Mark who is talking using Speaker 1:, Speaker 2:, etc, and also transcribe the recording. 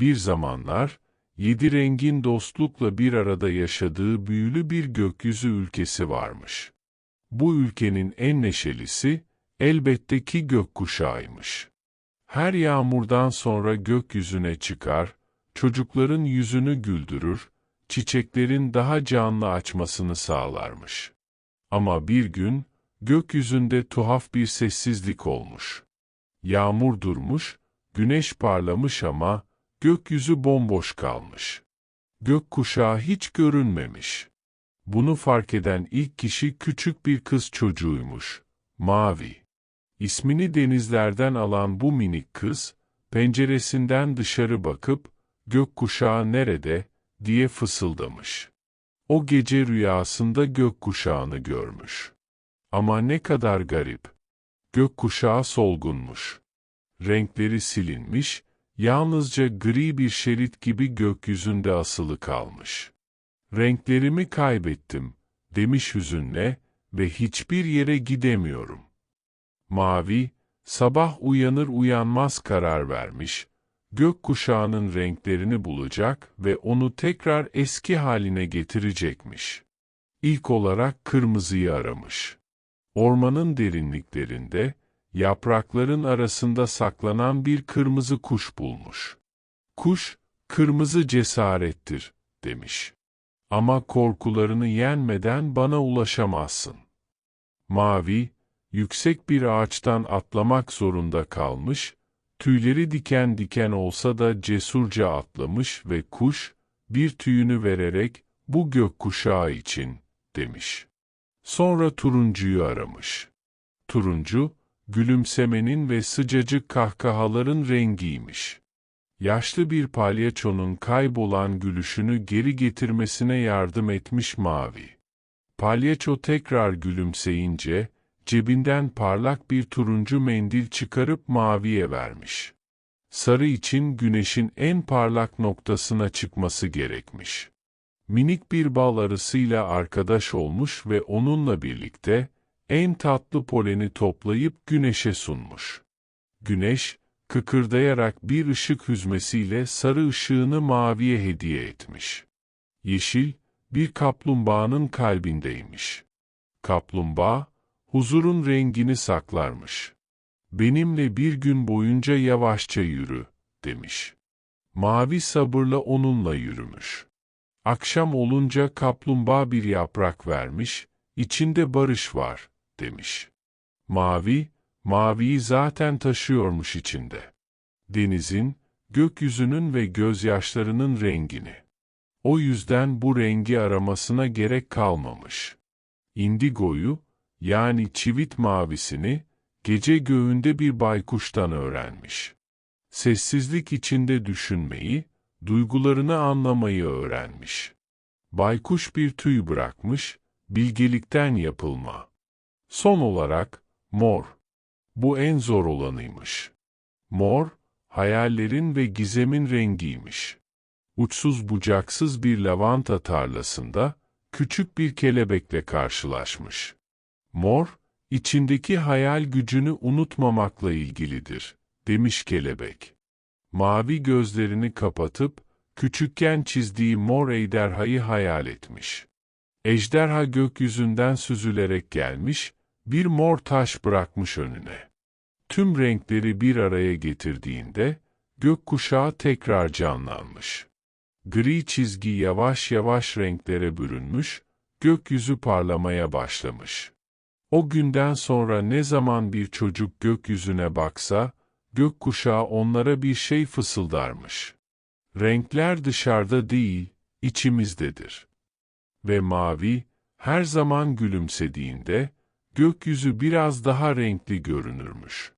Speaker 1: Bir zamanlar, yedi rengin dostlukla bir arada yaşadığı büyülü bir gökyüzü ülkesi varmış. Bu ülkenin en neşelisi, elbette ki gökkuşağıymış. Her yağmurdan sonra gökyüzüne çıkar, çocukların yüzünü güldürür, çiçeklerin daha canlı açmasını sağlarmış. Ama bir gün, gökyüzünde tuhaf bir sessizlik olmuş. Yağmur durmuş, güneş parlamış ama gökyüzü bomboş kalmış. Gökkuşağı hiç görünmemiş. Bunu fark eden ilk kişi küçük bir kız çocuğuymuş. Mavi. İsmini denizlerden alan bu minik kız, penceresinden dışarı bakıp, gökkuşağı nerede, diye fısıldamış. O gece rüyasında gökkuşağını görmüş. Ama ne kadar garip. Gökkuşağı solgunmuş. Renkleri silinmiş, yalnızca gri bir şerit gibi gökyüzünde asılı kalmış. Renklerimi kaybettim, demiş hüzünle ve hiçbir yere gidemiyorum. Mavi, sabah uyanır uyanmaz karar vermiş, gökkuşağının renklerini bulacak ve onu tekrar eski haline getirecekmiş. İlk olarak kırmızıyı aramış. Ormanın derinliklerinde, yaprakların arasında saklanan bir kırmızı kuş bulmuş. Kuş, kırmızı cesarettir, demiş. Ama korkularını yenmeden bana ulaşamazsın. Mavi, yüksek bir ağaçtan atlamak zorunda kalmış, tüyleri diken diken olsa da cesurca atlamış ve kuş, bir tüyünü vererek, bu gökkuşağı için, demiş. Sonra turuncuyu aramış. Turuncu, gülümsemenin ve sıcacık kahkahaların rengiymiş. Yaşlı bir palyaçonun kaybolan gülüşünü geri getirmesine yardım etmiş mavi. Palyaço tekrar gülümseyince, cebinden parlak bir turuncu mendil çıkarıp maviye vermiş. Sarı için güneşin en parlak noktasına çıkması gerekmiş. Minik bir bal arısıyla arkadaş olmuş ve onunla birlikte, en tatlı poleni toplayıp güneşe sunmuş. Güneş, kıkırdayarak bir ışık hüzmesiyle sarı ışığını maviye hediye etmiş. Yeşil, bir kaplumbağanın kalbindeymiş. Kaplumbağa, huzurun rengini saklarmış. Benimle bir gün boyunca yavaşça yürü, demiş. Mavi sabırla onunla yürümüş. Akşam olunca kaplumbağa bir yaprak vermiş, içinde barış var, demiş. Mavi, maviyi zaten taşıyormuş içinde. Denizin, gökyüzünün ve gözyaşlarının rengini. O yüzden bu rengi aramasına gerek kalmamış. İndigoyu, yani çivit mavisini, gece göğünde bir baykuştan öğrenmiş. Sessizlik içinde düşünmeyi, duygularını anlamayı öğrenmiş. Baykuş bir tüy bırakmış, bilgelikten yapılma. Son olarak, mor. Bu en zor olanıymış. Mor, hayallerin ve gizemin rengiymiş. Uçsuz bucaksız bir lavanta tarlasında, küçük bir kelebekle karşılaşmış. Mor, içindeki hayal gücünü unutmamakla ilgilidir, demiş kelebek. Mavi gözlerini kapatıp, küçükken çizdiği mor ejderhayı hayal etmiş. Ejderha gökyüzünden süzülerek gelmiş, bir mor taş bırakmış önüne. Tüm renkleri bir araya getirdiğinde, gökkuşağı tekrar canlanmış. Gri çizgi yavaş yavaş renklere bürünmüş, gökyüzü parlamaya başlamış. O günden sonra ne zaman bir çocuk gökyüzüne baksa, gökkuşağı onlara bir şey fısıldarmış. Renkler dışarıda değil, içimizdedir. Ve mavi, her zaman gülümsediğinde, gökyüzü biraz daha renkli görünürmüş.